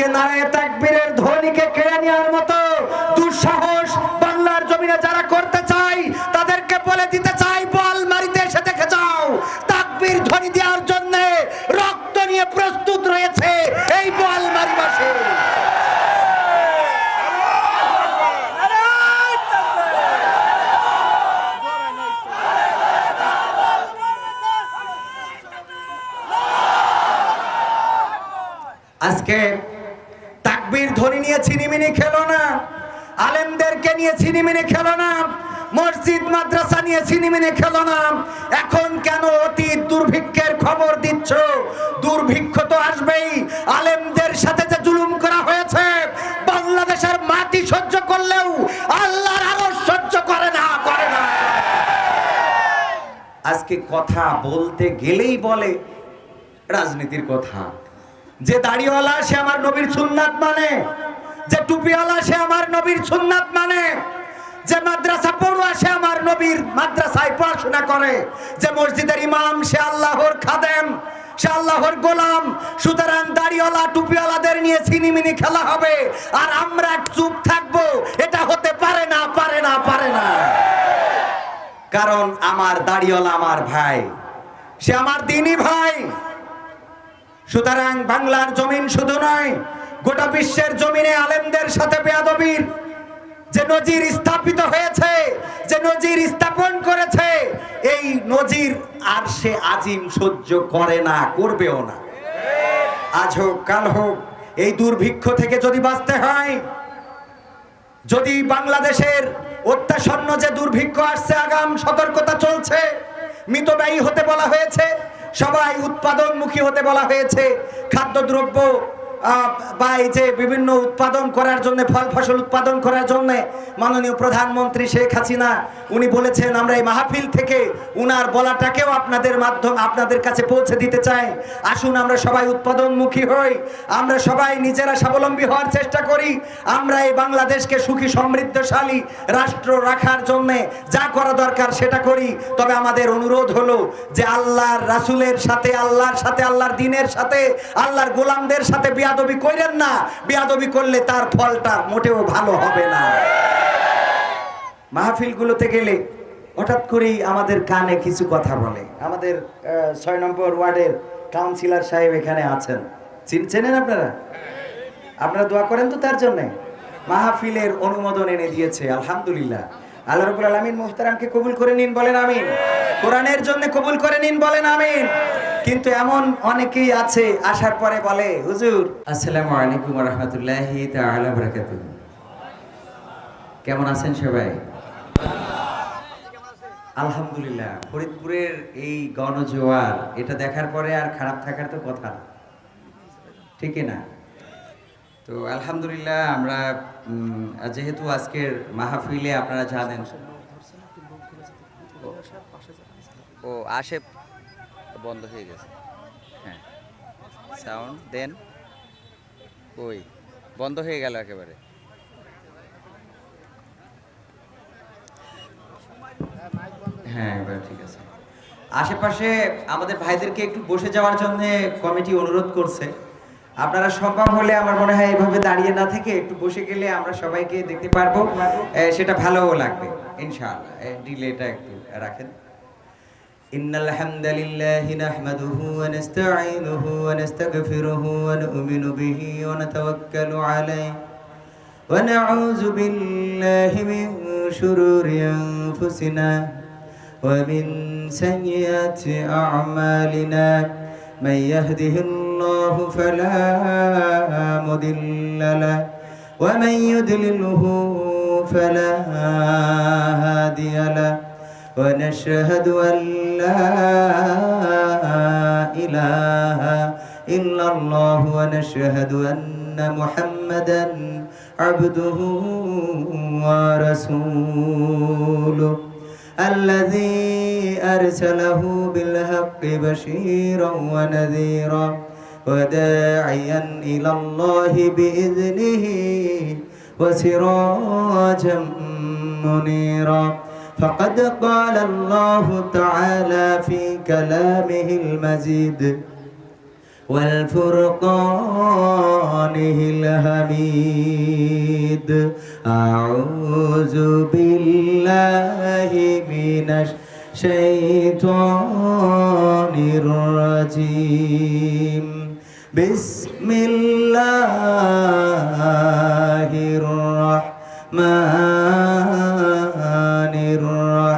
আজকে নারায় তাকবীরের ধ্বনিকে কেড়ে নেওয়ার মতো দুঃসাহস বাংলার জমিনে যারা করতে চাই তাদেরকে বলে দিতে চাই, বল মারিতে এসে দেখে যাও। তাকবীর ধ্বনি দেওয়ার জন্য রক্ত নিয়ে প্রস্তুত রয়েছে এই বল মারিবাসে আজকে তাকবীর ধ্বনি নিয়ে ছিনিমিনি খেলো না। আলেমদেরকে নিয়ে ছিনিমিনি খেলো না। মসজিদ, মাদ্রাসা নিয়ে ছিনিমিনি খেলো না। এখন কেন অতীত দুর্ভিক্ষের খবর দিচ্ছ? দুর্ভিক্ষ তো আসবেই। আলেমদের সাথে যে জুলুম করা হয়েছে, বাংলাদেশের মাটি সহ্য করলেও আল্লাহর আরও সহ্য করে না করে না। আজকে কথা বলতে গেলেই বলে, রাজনীতির কথা। যে দাড়িওয়ালা সে আমার নবীর সুন্নাত মানে যে টুপিওয়ালা সে আমার নবীর সুন্নাত মানে যে মাদ্রাসা পড়ুয়া সে আমার নবীর মাদ্রাসায় পড়াশোনা করে, যে মসজিদের ইমাম সে আল্লাহর খাদেম, সে আল্লাহর গোলাম, সুতরাং দাড়িওয়ালা, টুপিওয়ালাদের নিয়ে ছিনিমিনি খেলা হবে, আর আমরা চুপ থাকব, এটা হতে পারে না পারে না পারে না। কারণ আমার দাড়িওয়ালা আমার ভাই, সে আমার দিনী ভাই। সুতরাং বাংলার জমিন শুধু নয়, গোটা বিশ্বের জমিনে আলেমদের সাথে বেয়াদবির। যে নজির স্থাপিত হয়েছে, যে নজির স্থাপন করেছে, এই নজির আর সে আজিম সহ্য করে না, করবেও না। আজ হোক, কাল হোক, এই দুর্ভিক্ষ থেকে যদি বাঁচতে হয়, যদি বাংলাদেশের অত্যাসন্ন যে দুর্ভিক্ষ আসছে, আগাম সতর্কতা চলছে, মিতব্যয়ী হতে বলা হয়েছে সবাই উৎপাদনমুখী হতে বলা হয়েছে খাদ্যদ্রব্য বা এই যে বিভিন্ন উৎপাদন করার জন্য, ফল, ফসল উৎপাদন করার জন্য মাননীয় প্রধানমন্ত্রী শেখ হাসিনা, উনি বলেছেন, আমরা এই মাহফিল থেকে উনার বলাটাকেও আপনাদের মাধ্যম, আপনাদের কাছে পৌঁছে দিতে চাই। আসুন, আমরা সবাই উৎপাদনমুখী হই। আমরা সবাই নিজেরা স্বাবলম্বী হওয়ার চেষ্টা করি। আমরা এই বাংলাদেশকে সুখী, সমৃদ্ধশালী রাষ্ট্র রাখার জন্য যা করা দরকার সেটা করি। তবে আমাদের অনুরোধ হলো যে আল্লাহর রাসুলের সাথে, আল্লাহর সাথে, আল্লাহর দিনের সাথে, আল্লাহর গোলামদের সাথে বিয়াদবি করেন না, বিয়াদবি করলে তার ফলটা মোটেও ভালো হবে না। মাহফিলগুলোতে গেলে হঠাৎ করেই আমাদের কানে কিছু কথা বলে। আমাদের ছয় নম্বর ওয়ার্ডের কাউন্সিলর সাহেব এখানে আছেন। চিন- চেনেন আপনারা? আপনারা দোয়া করেন তো তার জন্য। মাহফিলের অনুমোদন এনে দিয়েছে, আলহামদুলিল্লাহ। আল্লাহ রবুল আলমিন মুহতারামকে কবুল করে নিন, বলেন আমিন। কোরআনের জন্য কবুল করে নিন, বলেন আমিন। কিন্তু এমন অনেকেই আছে, আসার পরে বলে, হুজুর, আসসালামু আলাইকুম রহমতুল্লাহি তাআলা বারাকাতুহু। কেমন আছেন সবাই? আলহামদুলিল্লাহ, ফরিদপুরের এই গণজোয়ার, এটা দেখার পরে আর খারাপ থাকার তো কথা। ঠিক না? তো আলহামদুলিল্লাহ, আমরা যেহেতু আজকের মাহফিলে আপনারা জানেন, ও, আসে বন্ধ হয়ে গেছে। হ্যাঁ। সাউন্ড দেন ওই, বন্ধ হয়ে গেল একেবারে। হ্যাঁ এবার ঠিক আছে। আশেপাশে আমাদের ভাইদেরকে একটু বসে যাওয়ার জন্য কমিটি অনুরোধ করছে। আপনারা সম্ভব হলে আমার মনে হয় এইভাবে দাঁড়িয়ে না থেকে একটু বসে গেলে আমরা সবাইকে দেখতে পারব। সেটা ভালোও লাগবে, ইনশাআল্লাহ। ডিলেটা একটু রাখেন। إن الحمد لله نحمده ونستعينه ونستغفره ونؤمن به ونتوكل عليه. ونعوذ بالله من شرور أنفسنا ومن سيئات أعمالنا. من يهده الله فلا مضل له ومن يضلله فلا هادي له. ونشهد أن لا إله إلا الله ونشهد أن محمدا عبده ورسوله الذي أرسله بالحق بشيرا ونذيرا وداعيا إلى الله بإذنه وسراجا منيرا فقد قال الله تعالى في كلامه المزيد والفرقان سلطانه الحميد. أعوذ بالله من الشيطان الرجيم. بسم الله الرحمن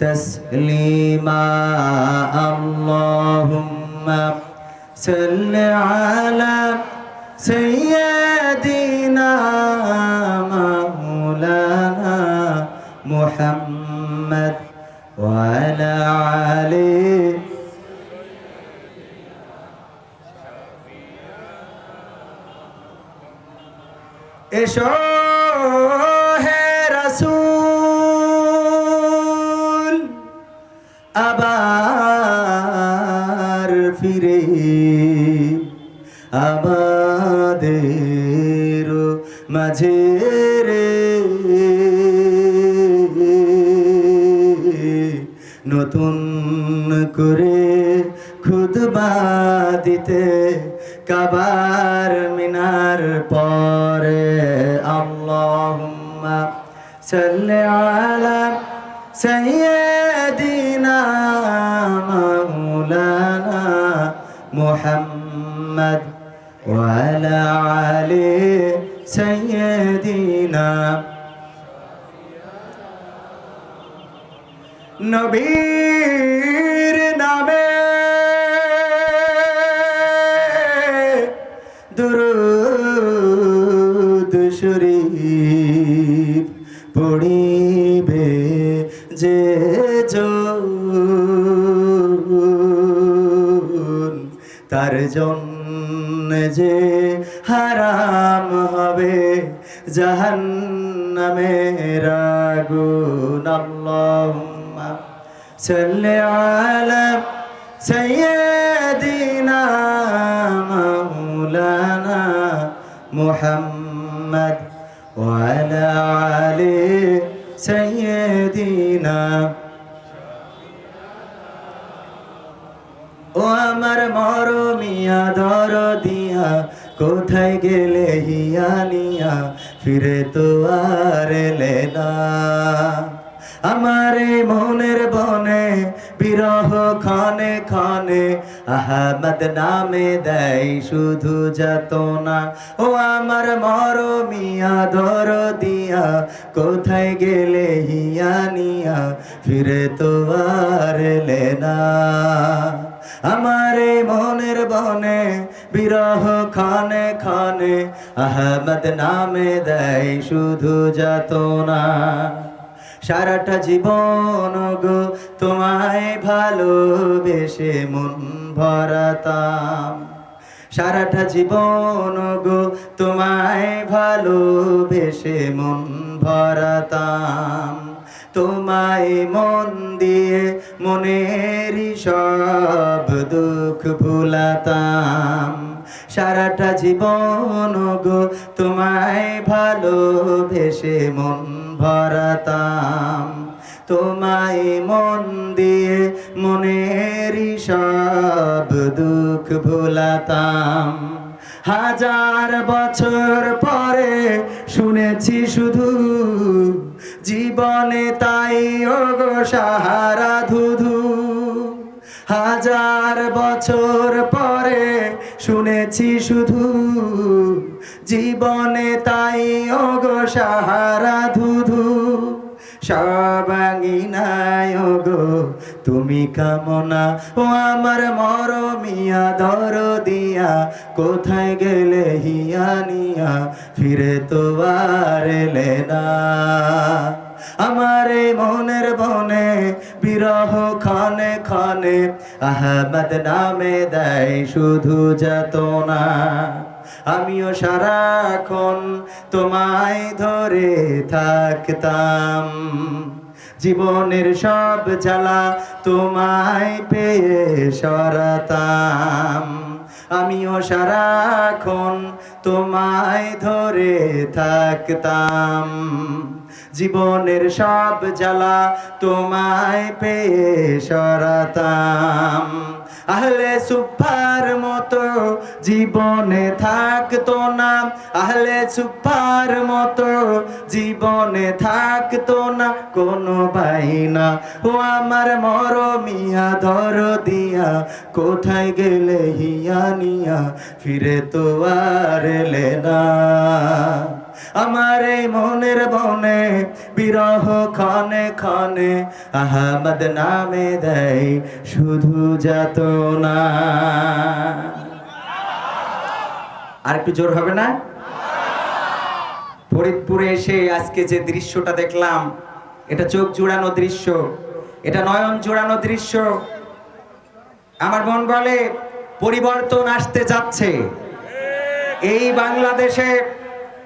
تسليما اللهم صل على سيدنا مولانا محمد وعلى عليه এসো আবার ফিরে আমাদের মাঝে রে নতুন করে খুদবা দিতে কাবার মিনার পরে আল্লাহুম্মা সাল্লি আলা সাইয়্যিদিনা মুহাম্মদ وعلى آل سيدنا নবীর নামে দুরুদ শরীফ পড়িবে সাল্লি আলা সাইয়্যিদিনা মাওলানা মুহাম্মদ وعلى آل سيدنا ও আমার মরমিয়া দর দিয়া কোথায় গেলে হিয়ানিয়া ফিরে তো আর এলে না আমার মনের বনে, বিরহ খানে খানে আহমদ নামে দেয় শুধু যাতনা। ও আমার মরমিয়া ধর দিয়া, কোথায় গেলে হিয়া নিয়া, ফিরে তো আর এলে না। আমার মনের বনে, বিরহ খানে খানে আহমদ নামে দেয় শুধু যাতনা। সারাটা জীবন গো, তোমায় ভালোবেসে মন ভরাতাম। সারাটা জীবন গো, তোমায় ভালোবেসে মন ভরাতাম। তোমায় মন দিয়ে মনেরই সব দুঃখ ভুলাতাম। সারাটা জীবন গো, তোমায় ভালোবেসে মন ভরাতাম। তোমায় মন দিয়ে মনেরই সব দুঃখ ভুলাতাম। হাজার বছর পরে শুনেছি শুধু, জীবনে তাই ওগো সাহারা ধুধু। হাজার বছর পরে শুনেছি শুধু জীবনে তাই, ওগো সাহারা ধুধু। সবাঙ্গিনায় গো তুমি কামনা। ও আমার মরমিয়া দর দিয়া কোথায় গেলে হিয়ানিয়া ফিরে তো আর এলে না। আমার মনের বনে, বিরহ খানে খানে, আহমদ নামে দেয় শুধু যাতনা। আমিও সারাক্ষণ তোমায় ধরে থাকতাম। জীবনের সব জ্বালা তোমায় পেয়ে সরাতাম। আমিও সারাক্ষণ তোমায় ধরে থাকতাম। জীবনের সব জ্বালা তোমায় পেয়ে সরাতাম। আহলে সুফার মতো জীবনে থাকতো না। আহলে সুফার মতো জীবনে থাকতো না। কোনো বাইনা ও আমার মরমিয়া ধর দিয়া কোথায় গেলে হিয়া নিয়া? ফিরে তো আর এলে না। আমার এই মনের বনে, বিরহ ক্ষণে ক্ষণে আহমদ নামে দেয়, শুধু যাত না। আর একটু জোর হবে না? ফরিদপুরে এসে আজকে যে দৃশ্যটা দেখলাম, এটা চোখ জুড়ানো দৃশ্য, এটা নয়ন জুড়ানো দৃশ্য। আমার মন বলে, পরিবর্তন আসতে যাচ্ছে। এই বাংলাদেশে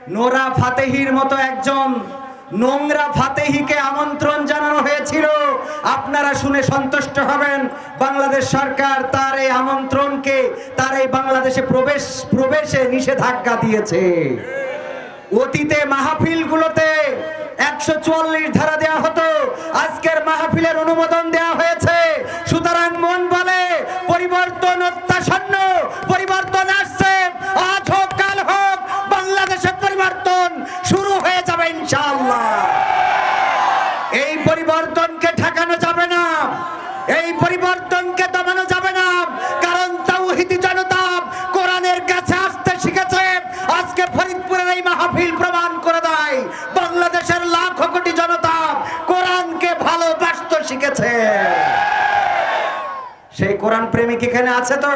নোরা ফাতেহির মতো একজন নোংরা ফাতেহিকে আমন্ত্রণ জানানো হয়েছিল। আপনারা শুনে সন্তুষ্ট হবেন, বাংলাদেশ সরকার তার এই আমন্ত্রণকে, তার এই বাংলাদেশে প্রবেশ, প্রবেশে নিষেধাজ্ঞা দিয়েছে। অতীতে মাহফিলগুলোতে একশো চুয়াল্লিশ ধারা দেওয়া হতো, আজকের মাহফিলের অনুমোদন দেওয়া হয়েছে। সুতরাং মন বলে, পরিবর্তন অত্যাসন্ন পরিবর্তন আসছে। আজ হোক, কাল হোক বাংলাদেশে পরিবর্তন শুরু হয়ে যাবে ইনশাআল্লাহ। এই পরিবর্তনকে ঠেকানো যাবে না, এই পরিবর্তনকে দমানো যাবে না, কারণ তাওহিদি জনতা কোরআনের কাছে আসতে শিখেছে, আজকে ফরিদপুরের এই মাহফিল প্রমাণ করে দেয়, বাংলাদেশের লাখ কোটি জনতা কোরআনকে ভালোবাসতে শিখেছে। সেই কোরআন প্রেমিক এখানে আছে তো?